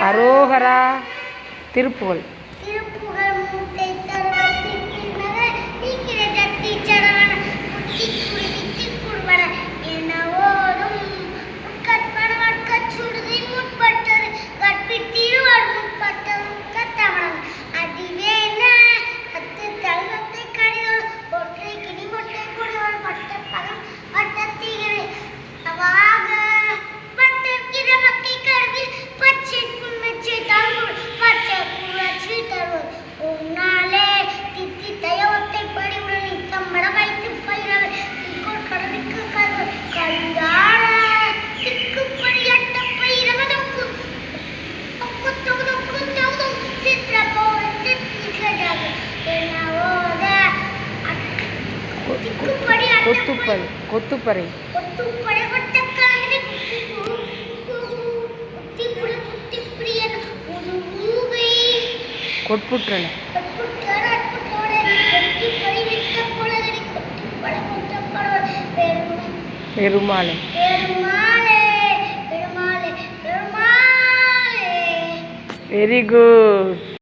அரோகரா திருப்புகழ் பெருமாளை. பெருமாளே பெருமாளே பெருமாளே. Very good